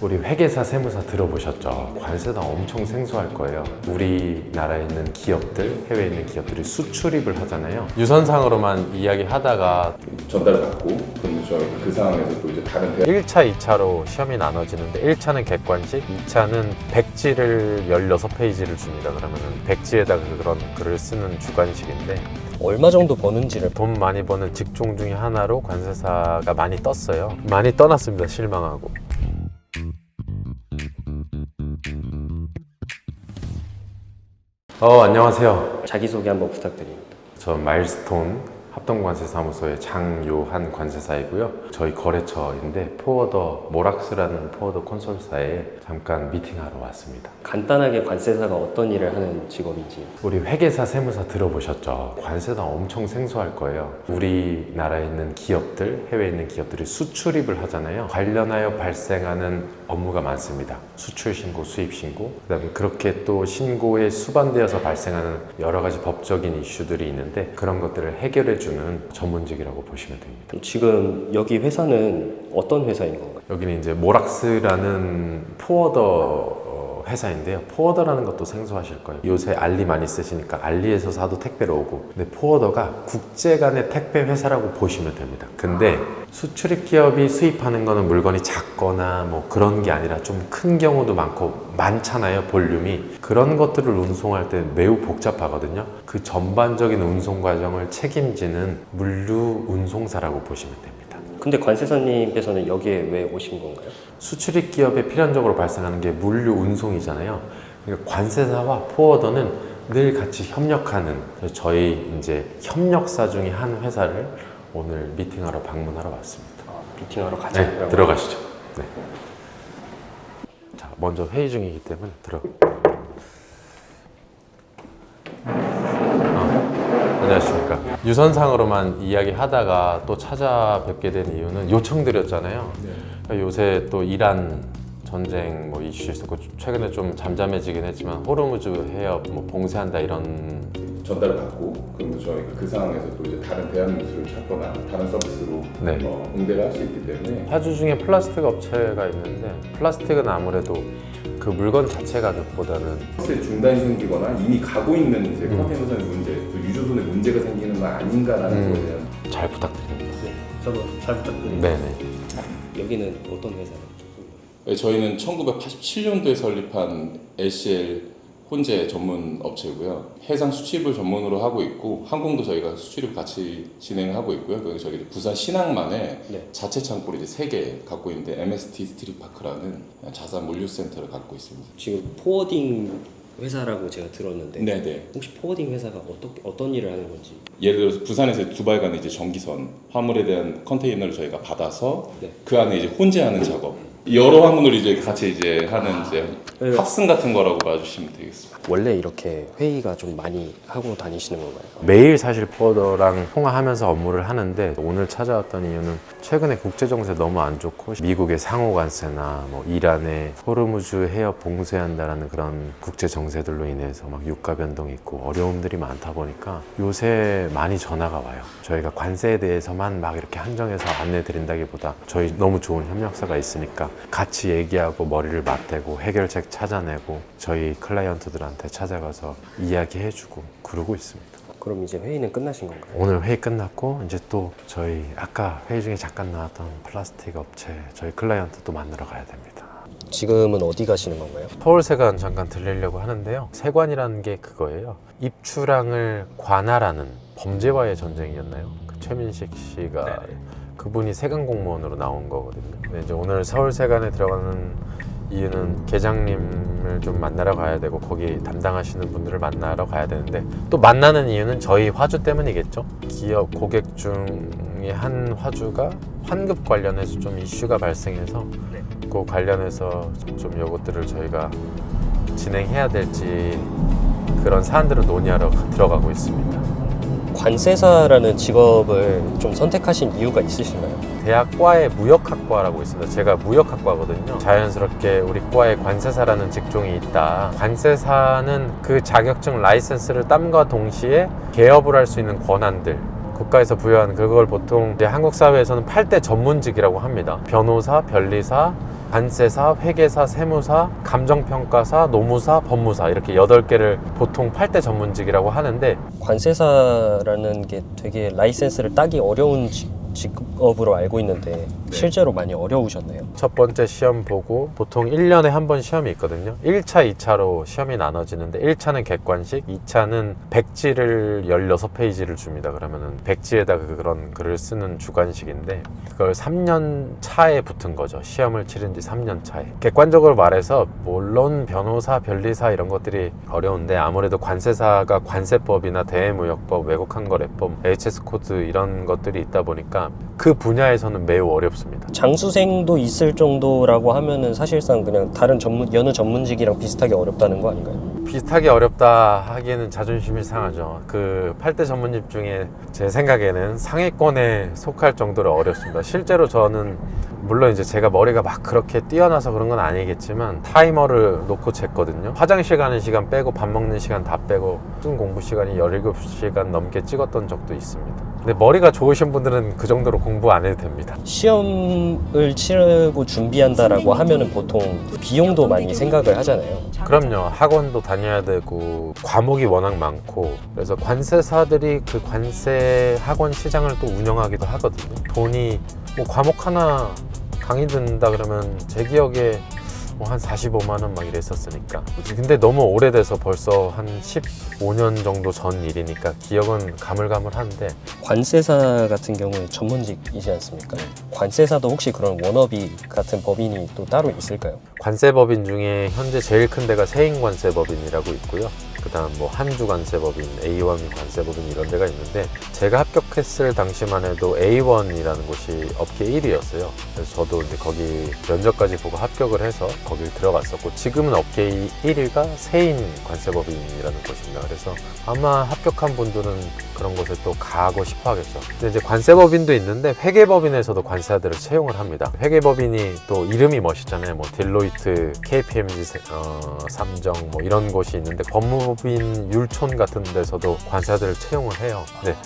우리 회계사, 세무사 들어보셨죠? 관세나 엄청 생소할 거예요. 우리나라에 있는 기업들, 해외에 있는 기업들이 수출입을 하잖아요. 유선상으로만 이야기하다가 전달받고 그 상황에서 또 이제 다른 대학 1차, 2차로 시험이 나눠지는데 1차는 객관식, 2차는 백지를 16페이지를 줍니다. 그러면 백지에다가 그런 글을 쓰는 주관식인데 얼마 정도 버는지를 돈 많이 버는 직종 중에 하나로 관세사가 많이 떴어요. 많이 떠났습니다. 실망하고. 어, 안녕하세요. 자기소개 한번 부탁드립니다. 저 마일스톤 합동관세사무소의 장요한 관세사이고요. 저희 거래처인데 포워더 모락스라는 포워더 콘솔사에 잠깐 미팅하러 왔습니다. 간단하게 관세사가 어떤 일을 하는 직업인지 우리 회계사, 세무사 들어보셨죠? 관세나 엄청 생소할 거예요. 우리나라에 있는 기업들, 해외에 있는 기업들이 수출입을 하잖아요. 관련하여 발생하는 업무가 많습니다. 수출 신고, 수입 신고, 그다음에 그렇게 또 신고에 수반되어서 발생하는 여러 가지 법적인 이슈들이 있는데 그런 것들을 해결해 주는 전문직이라고 보시면 됩니다. 지금 여기 회사는 어떤 회사인 건가요? 여기는 이제 모락스라는 포워더 어, 회사인데요. 포워더라는 것도 생소하실 거예요. 요새 알리 많이 쓰시니까 알리에서 사도 택배로 오고. 근데 포워더가 국제 간의 택배 회사라고 보시면 됩니다. 근데 수출입 기업이 수입하는 거는 물건이 작거나 뭐 그런 게 아니라 좀 큰 경우도 많고 많잖아요. 볼륨이. 그런 것들을 운송할 때 매우 복잡하거든요. 그 전반적인 운송 과정을 책임지는 물류 운송사라고 보시면 됩니다. 근데 관세사님께서는 여기에 왜 오신 건가요? 수출입 기업에 필연적으로 발생하는 게 물류 운송이잖아요. 그러니까 관세사와 포워더는 늘 같이 협력하는 저희 이제 협력사 중에 한 회사를 오늘 미팅하러 방문하러 왔습니다. 미팅하러 가자. 네, 들어가시죠. 네. 자, 먼저 회의 중이기 때문에 들어. 어, 유선상으로만 이야기하다가 또 찾아뵙게 된 이유는 요청드렸잖아요. 그러니까 요새 또 이란 전쟁 뭐 이슈 있었고 최근에 좀 잠잠해지긴 했지만 호르무즈 해협 뭐 봉쇄한다 이런 전달받고 그럼 저희가 그 상황에서 또 이제 다른 대한뉴스를 찾거나 다른 서비스로 네. 어, 응대를 할 수 있기 때문에 파주 중에 플라스틱 업체가 있는데 플라스틱은 아무래도 그 물건 자체 가격보다는 서비스에 중단이 생기거나 이미 가고 있는 이제 음. 컨테이너선의 문제, 또 유조선에 문제가 생기는 건 아닌가라는 음. 거에 대한 잘 부탁드립니다. 저도 잘 부탁드립니다. 네네. 여기는 어떤 회사예요? 네, 저희는 1987년도에 설립한 LCL 혼재 전문 업체고요. 해상 수출입을 전문으로 하고 있고 항공도 저희가 수출입 같이 진행하고 있고요. 그리고 저희 부산 신항만에 네. 자체 창고를 이제 세 개 갖고 있는데 MST 스트릿파크라는 자산 물류 센터를 갖고 있습니다. 지금 포워딩 회사라고 제가 들었는데 네, 네. 혹시 포워딩 회사가 어떤 어떤 일을 하는 건지 예를 들어서 부산에서 두바이 가는 이제 전기선 화물에 대한 컨테이너를 저희가 받아서 네. 그 안에 이제 혼재하는 작업. 여러 화물을 이제 같이 이제 하는 이제 네. 합승 같은 거라고 봐주시면 되겠습니다. 원래 이렇게 회의가 좀 많이 하고 다니시는 건가요? 매일 사실 포더랑 통화하면서 업무를 하는데 오늘 찾아왔던 이유는 최근에 국제 정세 너무 안 좋고 미국의 상호 관세나 뭐 이란의 호르무즈 해협 봉쇄한다라는 그런 국제 정세들로 인해서 막 유가 변동 있고 어려움들이 많다 보니까 요새 많이 전화가 와요. 저희가 관세에 대해서만 막 이렇게 한정해서 안내 드린다기보다 저희 너무 좋은 협력사가 있으니까 같이 얘기하고 머리를 맞대고 해결책 찾아내고 저희 클라이언트들한테 찾아가서 이야기해주고 그러고 있습니다. 그럼 이제 회의는 끝나신 건가요? 오늘 회의 끝났고 이제 또 저희 아까 회의 중에 잠깐 나왔던 플라스틱 업체 저희 클라이언트 또 만나러 가야 됩니다. 지금은 어디 가시는 건가요? 서울세관 잠깐 들리려고 하는데요. 세관이라는 게 그거예요. 입출항을 관할하는 범죄와의 전쟁이었나요? 그 최민식 씨가 그분이 세관 공무원으로 나온 거거든요. 근데 이제 오늘 서울 세관에 들어가는 이유는 계장님을 좀 만나러 가야 되고 거기 담당하시는 분들을 만나러 가야 되는데 또 만나는 이유는 저희 화주 때문이겠죠. 기업 고객 중에 한 화주가 환급 관련해서 좀 이슈가 발생해서 그 관련해서 좀 요것들을 저희가 진행해야 될지 그런 사안들을 논의하러 들어가고 있습니다. 관세사라는 직업을 좀 선택하신 이유가 있으신가요? 대학과에 무역학과라고 있습니다. 제가 무역학과거든요. 자연스럽게 우리 과에 관세사라는 직종이 있다. 관세사는 그 자격증 라이센스를 땀과 동시에 개업을 할 수 있는 권한들 국가에서 부여한 그걸 보통 이제 한국 사회에서는 8대 전문직이라고 합니다. 변호사, 변리사, 관세사, 회계사, 세무사, 감정평가사, 노무사, 법무사 이렇게 8개를 보통 8대 전문직이라고 하는데 관세사라는 게 되게 라이센스를 따기 어려운 직- 직업으로 알고 있는데 실제로 많이 어려우셨나요? 첫 번째 시험 보고 보통 1년에 한 번 시험이 있거든요. 1차, 2차로 시험이 나눠지는데 1차는 객관식, 2차는 백지를 16페이지를 줍니다. 그러면은 백지에다가 그런 글을 쓰는 주관식인데 그걸 3년 차에 붙은 거죠. 시험을 치른 지 3년 차에. 객관적으로 말해서 물론 변호사, 변리사 이런 것들이 어려운데 아무래도 관세사가 관세법이나 대외무역법, 외국항거래법, HS 코드 이런 것들이 있다 보니까 그 분야에서는 매우 어렵습니다. 장수생도 있을 정도라고 하면은 사실상 그냥 다른 전문 여느 전문직이랑 비슷하게 어렵다는 거 아닌가요? 비슷하게 어렵다 하기에는 자존심이 상하죠. 그 8대 전문집 중에 제 생각에는 상위권에 속할 정도로 어렵습니다. 실제로 저는 물론 이제 제가 머리가 막 그렇게 뛰어나서 그런 건 아니겠지만 타이머를 놓고 쟀거든요. 화장실 가는 시간 빼고 밥 먹는 시간 다 빼고 쓴 공부 시간이 17시간 넘게 찍었던 적도 있습니다. 근데 머리가 좋으신 분들은 그 정도로 공부 안 해도 됩니다. 시험을 치르고 준비한다라고 하면은 보통 비용도 많이 생각을 하잖아요. 그럼요. 학원도 다녀야 되고 과목이 워낙 많고 그래서 관세사들이 그 관세 학원 시장을 또 운영하기도 하거든요. 돈이 뭐 과목 하나 강의 듣는다 그러면 제 기억에 뭐 한 45만 원 막 이랬었으니까. 근데 너무 오래돼서 벌써 한 15년 정도 전 일이니까 기억은 가물가물한데 관세사 같은 경우에 전문직이지 않습니까? 관세사도 혹시 그런 워너비 같은 법인이 또 따로 있을까요? 관세법인 중에 현재 제일 큰 데가 세인관세법인이라고 있고요. 그 다음 뭐 한주 관세법인, A1 관세법인 이런 데가 있는데 제가 합격했을 당시만 해도 A1이라는 곳이 업계 1위였어요. 그래서 저도 이제 거기 면접까지 보고 합격을 해서 거길 들어갔었고 지금은 업계 1위가 세인 관세법인이라는 곳입니다. 그래서 아마 합격한 분들은 그런 곳에 또 가고 싶어 하겠죠. 근데 이제 관세법인도 있는데 회계법인에서도 관세사들을 채용을 합니다. 회계법인이 또 이름이 멋있잖아요. 뭐 딜로이트, KPMG, 세- 어, 삼정 뭐 이런 곳이 있는데 법무 법인 율촌 같은 데서도 관세사들을 채용을 해요. 근데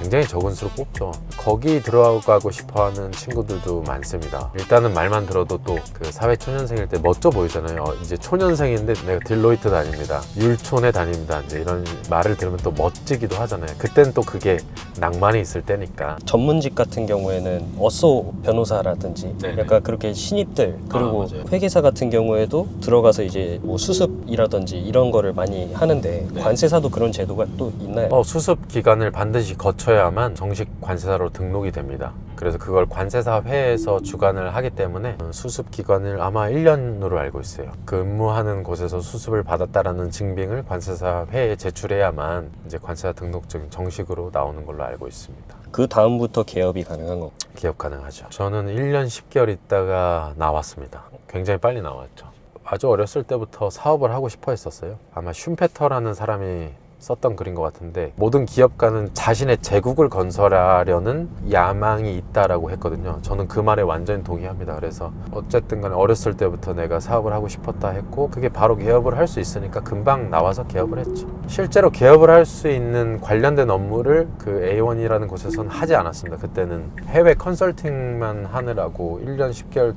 굉장히 적은 수로 뽑죠. 거기 들어가고 싶어 하는 친구들도 많습니다. 일단은 말만 들어도 또 그 사회 초년생일 때 멋져 보이잖아요. 어, 이제 초년생인데 내가 딜로이트 다닙니다. 율촌에 다닙니다. 이제 이런 말을 들으면 또 멋지기도 하잖아요. 그땐 또 그게 낭만이 있을 때니까. 전문직 같은 경우에는 어쏘 변호사라든지 네네. 약간 그렇게 신입들 그리고 아. 회계사 같은 경우에도 들어가서 이제 뭐 수습이라든지 이런 거를 많이 하는데 네. 관세사도 그런 제도가 또 있나요? 어, 수습 기간을 반드시 거쳐 야만 정식 관세사로 등록이 됩니다. 그래서 그걸 관세사 회에서 주관을 하기 때문에 어, 수습 기간을 아마 1년으로 알고 있어요. 근무하는 곳에서 수습을 받았다라는 증빙을 관세사 회에 제출해야만 이제 관세사 등록증 정식으로 나오는 걸로 알고 있습니다. 그 다음부터 개업이 가능한 거. 기업 가능하죠. 저는 1년 10개월 있다가 나왔습니다. 굉장히 빨리 나왔죠. 아주 어렸을 때부터 사업을 하고 싶어 했었어요. 아마 슌페터라는 사람이 썼던 글인 것 같은데 모든 기업가는 자신의 제국을 건설하려는 야망이 있다라고 했거든요. 저는 그 말에 완전히 동의합니다. 그래서 어쨌든 간에 어렸을 때부터 내가 사업을 하고 싶었다 했고 그게 바로 개업을 할 수 있으니까 금방 나와서 개업을 했죠. 실제로 개업을 할 수 있는 관련된 업무를 그 A1이라는 곳에서는 하지 않았습니다. 그때는 해외 컨설팅만 하느라고 1년 10개월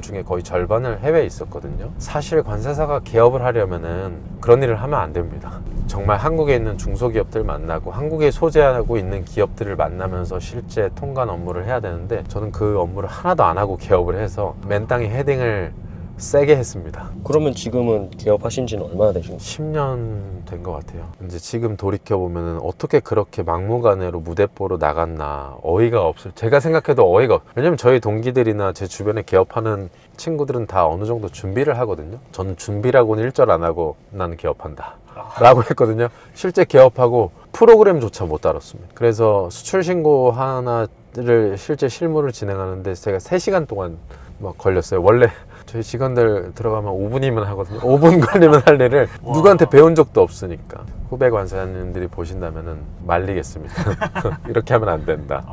중에 거의 절반을 해외에 있었거든요. 사실 관세사가 개업을 하려면은 그런 일을 하면 안 됩니다. 정말 한국에 있는 중소기업들 만나고 한국에 소재하고 있는 기업들을 만나면서 실제 통관 업무를 해야 되는데 저는 그 업무를 하나도 안 하고 개업을 해서 맨 땅에 헤딩을 세게 했습니다. 그러면 지금은 개업하신 지는 얼마나 되신 거예요? 10년 된 것 같아요. 이제 지금 돌이켜 보면은 어떻게 그렇게 막무가내로 무대뽀로 나갔나 어이가 없을. 제가 생각해도 어이가. 없- 왜냐면 저희 동기들이나 제 주변에 개업하는 친구들은 다 어느 정도 준비를 하거든요. 저는 준비라고는 일절 안 하고 나는 개업한다. 라고 했거든요. 실제 개업하고 프로그램조차 못 다뤘습니다. 그래서 수출 신고 하나를 실제 실무를 진행하는데 제가 3시간 동안 막 걸렸어요. 원래 저희 직원들 들어가면 5분이면 하거든요. 5분 걸리면 할 일을 누구한테 배운 적도 없으니까. 후배 관사님들이 보신다면은 말리겠습니다. 이렇게 하면 안 된다.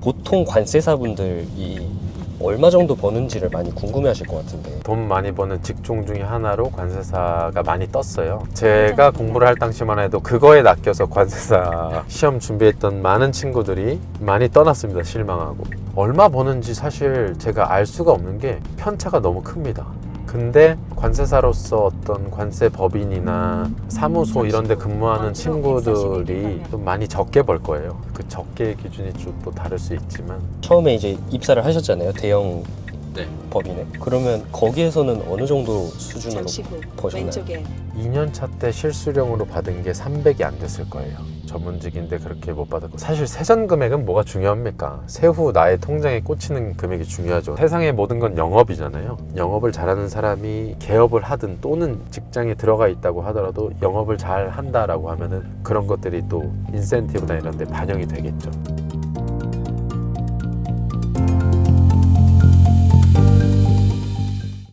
보통 관세사분들이 얼마 정도 버는지를 많이 궁금해하실 것 같은데 돈 많이 버는 직종 중에 하나로 관세사가 많이 떴어요. 제가 공부를 할 당시만 해도 그거에 낚여서 관세사 시험 준비했던 많은 친구들이 많이 떠났습니다. 실망하고. 얼마 버는지 사실 제가 알 수가 없는 게 편차가 너무 큽니다. 근데 관세사로서 어떤 관세 법인이나 사무소 이런 데 근무하는 친구들이 좀 많이 적게 벌 거예요. 그 적게 기준이 좀 또 다를 수 있지만 처음에 이제 입사를 하셨잖아요 대형 네. 법인에 그러면 거기에서는 어느 정도 수준으로 잠시 후 버셨나요? 왼쪽에 2년 차 때 실수령으로 받은 게 300이 안 됐을 거예요. 전문직인데 그렇게 못 받았고 사실 세전 금액은 뭐가 중요합니까? 세후 나의 통장에 꽂히는 금액이 중요하죠. 세상의 모든 건 영업이잖아요. 영업을 잘하는 사람이 개업을 하든 또는 직장에 들어가 있다고 하더라도 영업을 잘 한다라고 하면은 그런 것들이 또 인센티브나 이런 데 반영이 되겠죠.